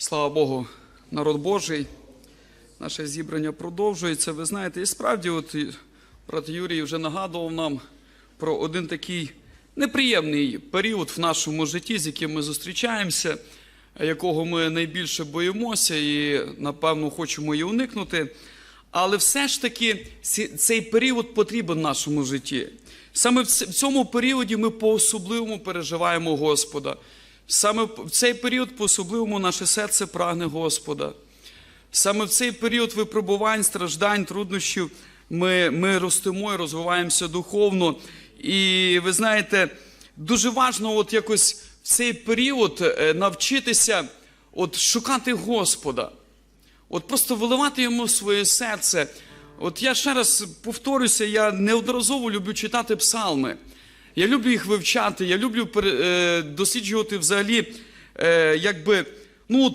Слава Богу, народ Божий. Наше зібрання продовжується. Ви знаєте, і справді, от брат Юрій вже нагадував нам про один такий неприємний період в нашому житті, з яким ми зустрічаємося, якого ми найбільше боїмося і, напевно, хочемо і уникнути. Але все ж таки цей період потрібен нашому житті. Саме в цьому періоді ми по-особливому переживаємо Господа. Саме в цей період по-особливому наше серце прагне Господа. Саме в цей період випробувань, страждань, труднощів ми, ми ростемо і розвиваємося духовно. І ви знаєте, дуже важливо от якось в цей період е, навчитися от шукати Господа. От просто виливати йому своє серце. От я ще раз повторюся, я неодноразово люблю читати псалми. Я люблю їх вивчати, я люблю е, досліджувати взагалі, е, якби, ну, от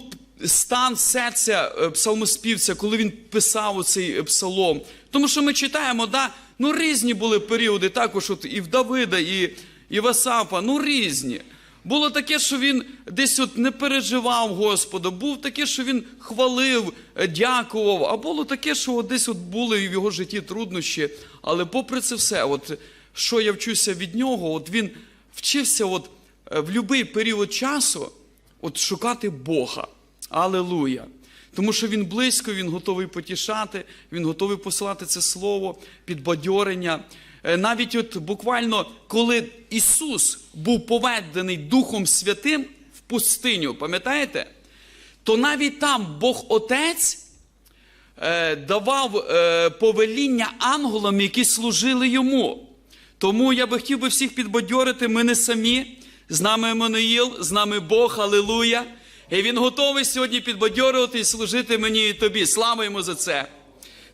стан серця е, псалмоспівця, коли він писав цей псалом. Тому що ми читаємо, да, ну різні були періоди, також от і в Давида, і, і в Асапа, ну різні. Було таке, що він десь от не переживав Господа, був таке, що він хвалив, дякував, а було таке, що от десь от були в його житті труднощі. Але попри це все, от що я вчуся від нього, от він вчився от е, в будь-який період часу от шукати Бога. Алелуя! Тому що він близько, він готовий потішати, він готовий посилати це слово, підбадьорення. Е, Навіть от буквально, коли Ісус був поведений Духом Святим в пустиню, пам'ятаєте? То навіть там Бог Отець е, давав повеління ангелам, які служили йому. Тому я би хотів би всіх підбадьорити, ми не самі. З нами Еммануїл, з нами Бог, Алілуя. І він готовий сьогодні підбадьорювати і служити мені і тобі. Слава йому за це.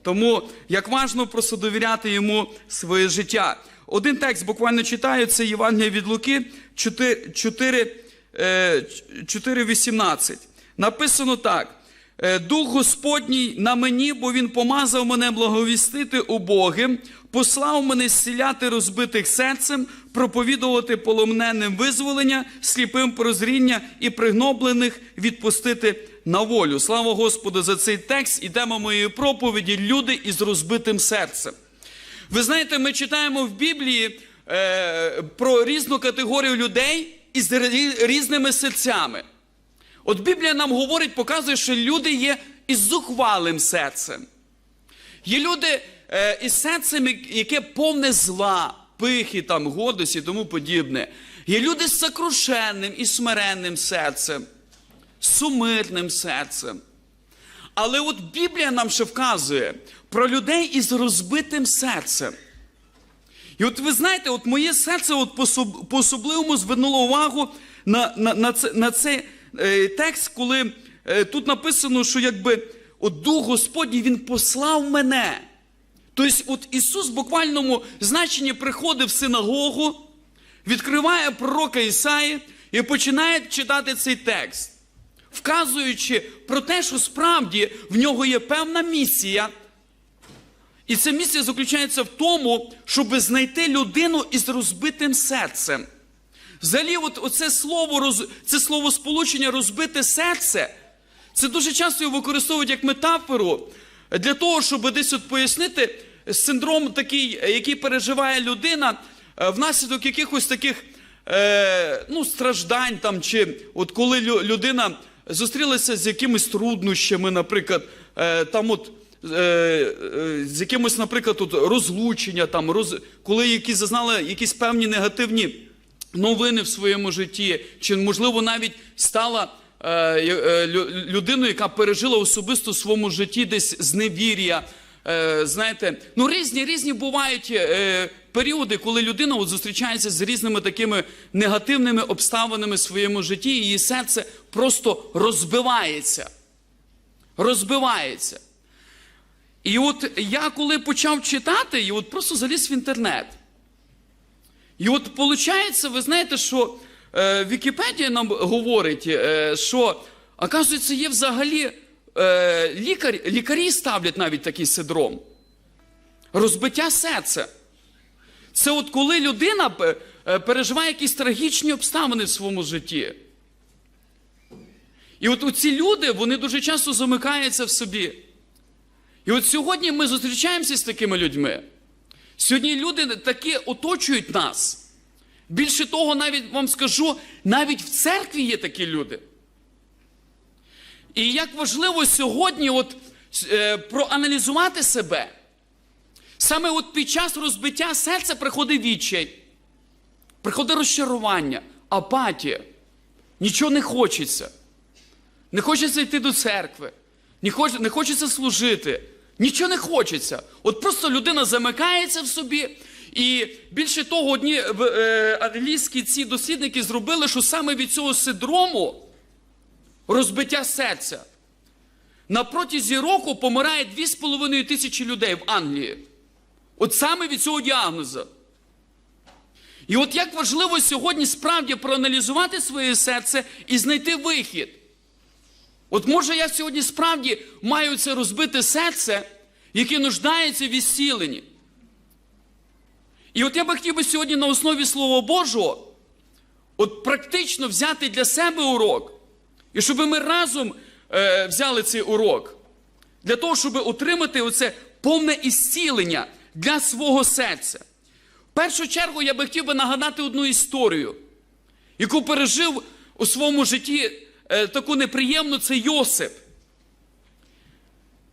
Тому як важно просто довіряти йому своє життя. Один текст буквально читаю, це Євангелія від Луки 4, 4, е, 4.18. Написано так. «Е, Дух Господній на мені, бо Він помазав мене благовістити убогим, послав мене зціляти розбитих серцем, проповідувати поломненим визволення, сліпим прозріння і пригноблених відпустити на волю. Слава Господу за цей текст і тема моєї проповіді люди із розбитим серцем. Ви знаєте, ми читаємо в Біблії е, про різну категорію людей із різними серцями. От Біблія нам говорить, показує, що люди є із зухвалим серцем. Є люди із серцем, яке повне зла, пихи, там, гордості і тому подібне. Є люди з сокрушенним і смиренним серцем, сумирним серцем. Але от Біблія нам ще вказує про людей із розбитим серцем. І от ви знаєте, от моє серце от по-особливому звернуло увагу на, на, на, це, на цей е, текст, коли е, тут написано, що якби от Дух Господній Він послав мене. Тобто, от Ісус в буквальному значенні приходить в синагогу, відкриває пророка Ісаї і починає читати цей текст, вказуючи про те, що справді в нього є певна місія. І ця місія заключається в тому, щоб знайти людину із розбитим серцем. Взагалі, от оце слово, це слово сполучення розбите серце, це дуже часто його використовують як метафору для того, щоб десь от пояснити синдром такий, який переживає людина е, внаслідок якихось таких е, ну, страждань там, чи от коли лю- людина зустрілася з якимись труднощами, наприклад, е, там от з якимось, наприклад, от розлучення, там, роз, коли які зазнали якісь певні негативні новини в своєму житті, чи, можливо, навіть стала е, е, людиною, яка пережила особисто в своєму житті десь зневір'я. Е, знаєте, ну різні різні бувають е, періоди, коли людина от зустрічається з різними такими негативними обставинами в своєму житті, і її серце просто розбивається. Розбивається. І от я коли почав читати, і от просто заліз в інтернет. І от виходить, ви знаєте, що е, Вікіпедія нам говорить, е, що, оказується, є взагалі е, лікар, лікарі ставлять навіть такий синдром. Розбиття серця. Це от коли людина е, переживає якісь трагічні обставини в своєму житті. І от ці люди, вони дуже часто замикаються в собі. І от сьогодні ми зустрічаємося з такими людьми. Сьогодні люди такі оточують нас. Більше того, навіть вам скажу, навіть в церкві є такі люди. І як важливо сьогодні от, е, проаналізувати себе. Саме от під час розбиття серця приходить відчай, приходить розчарування, апатія. Нічого не хочеться. Не хочеться йти до церкви, не, хоч, не хочеться служити, нічого не хочеться. От просто людина замикається в собі. І більше того, одні е, англійські ці дослідники зробили, що саме від цього синдрому розбиття серця на протязі року помирає 2,5 тисячі людей в Англії. От саме від цього діагнозу. І от як важливо сьогодні справді проаналізувати своє серце і знайти вихід. От може я сьогодні справді маю це розбите серце, яке нуждається в відсіленні. І от я би хотів би сьогодні на основі Слова Божого от практично взяти для себе урок, і щоб ми разом е, взяли цей урок, для того, щоб отримати оце повне ісцілення для свого серця. В першу чергу я би хотів би нагадати одну історію, яку пережив у своєму житті е, таку неприємну, це Йосип.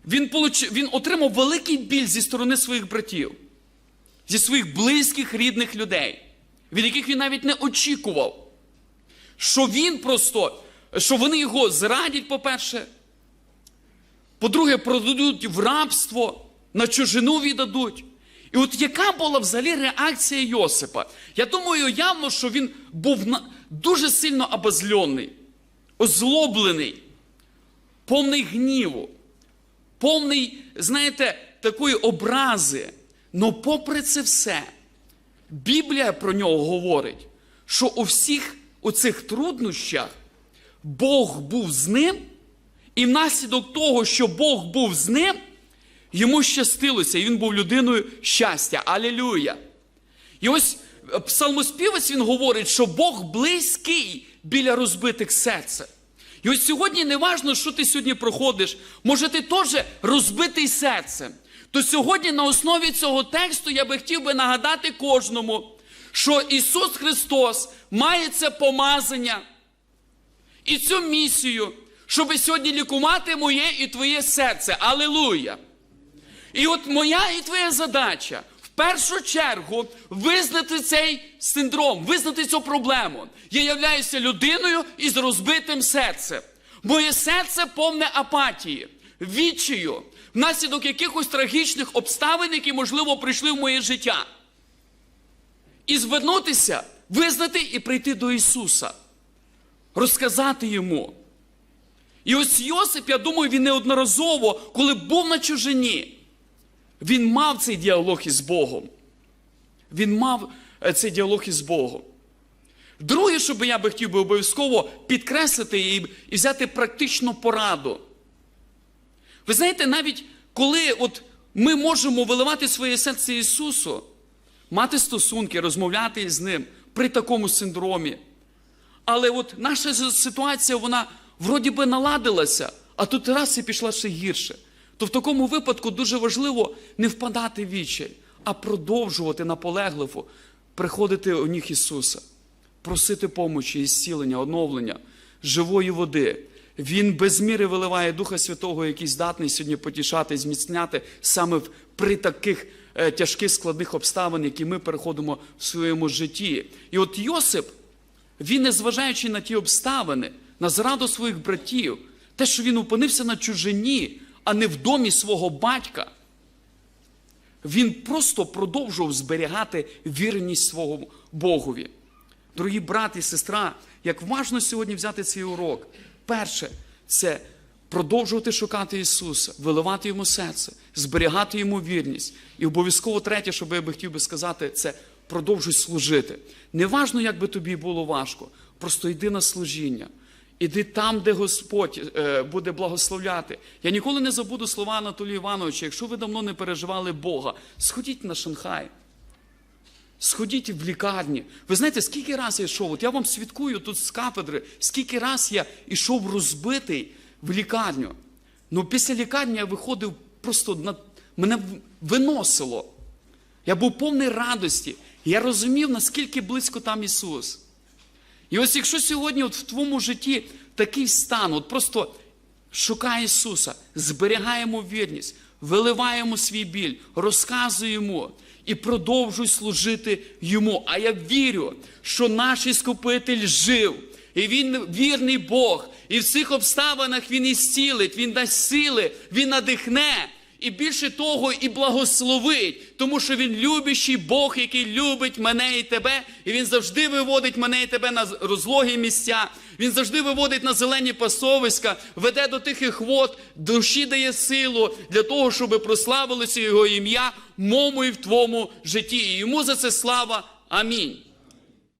Він, получ... він отримав великий біль зі сторони своїх братів, зі своїх близьких рідних людей, від яких він навіть не очікував, що він просто, що вони його зрадять, по-перше, по-друге, продадуть в рабство, на чужину віддадуть. І от яка була взагалі реакція Йосипа? Я думаю, явно, що він був дуже сильно обозльоний, озлоблений, повний гніву, повний, знаєте, такої образи. Но попри це все, Біблія про нього говорить, що у всіх у цих труднощах Бог був з ним, і внаслідок того, що Бог був з ним, йому щастилося, і він був людиною щастя. Алілюя! І ось е, псалмоспівець він говорить, що Бог близький біля розбитих серця. І ось сьогодні не важно, що ти сьогодні проходиш, може ти теж розбитий серцем. То сьогодні на основі цього тексту я би хотів би нагадати кожному, що Ісус Христос має це помазання і цю місію, щоб сьогодні лікувати моє і твоє серце. Алілуя! І от моя і твоя задача в першу чергу визнати цей синдром, визнати цю проблему. Я являюся людиною із розбитим серцем. Моє серце повне апатії, відчаю, внаслідок якихось трагічних обставин, які, можливо, прийшли в моє життя. І звернутися, визнати і прийти до Ісуса, розказати йому. І ось Йосип, я думаю, він неодноразово, коли був на чужині, він мав цей діалог із Богом. Він мав е, цей діалог із Богом. Друге, що би я би хотів би обов'язково підкреслити і, взяти практичну пораду. Ви знаєте, навіть коли от ми можемо виливати своє серце Ісусу, мати стосунки, розмовляти з Ним при такому синдромі. Але от наша ситуація, вона вроді би наладилася, а тут раз і пішла ще гірше. То в такому випадку дуже важливо не впадати в відчай, а продовжувати наполегливо приходити у ніг Ісуса, просити помочі, ісцілення, оновлення, живої води. Він без міри виливає Духа Святого, який здатний сьогодні потішати, зміцняти саме при таких е, тяжких складних обставин, які ми переходимо в своєму житті. І от Йосип, він, незважаючи на ті обставини, на зраду своїх братів, те, що він опинився на чужині, а не в домі свого батька, він просто продовжував зберігати вірність свого Богові. Дорогі брат і сестра, як важно сьогодні взяти цей урок. Перше, це продовжувати шукати Ісуса, виливати йому серце, зберігати йому вірність. І обов'язково третє, що я би хотів би сказати, це продовжуй служити. Неважно, як би тобі було важко, просто йди на служіння. Іди там, де Господь е, буде благословляти. Я ніколи не забуду слова Анатолія Івановича. Якщо ви давно не переживали Бога, сходіть на Шанхай. Сходіть в лікарні. Ви знаєте, скільки раз я йшов? От я вам свідкую тут з кафедри, скільки раз я йшов розбитий в лікарню. Ну, після лікарні я виходив просто на мене виносило. Я був повний радості. Я розумів, наскільки близько там Ісус. І ось якщо сьогодні от в твоєму житті такий стан, от просто шукай Ісуса, зберігаємо вірність, виливаємо свій біль, розказуємо і продовжуй служити Йому. А я вірю, що наш Іскупитель жив, і Він вірний Бог, і в цих обставинах Він і ісцілить, Він дасть сили, Він надихне. І більше того, і благословить, тому що він любящий Бог, який любить мене і тебе, і він завжди виводить мене і тебе на розлогі місця. Він завжди виводить на зелені пасовиська, веде до тихих вод, душі дає силу для того, щоб прославилося його ім'я в моєму і в твоєму житті. І йому за це слава. Амінь.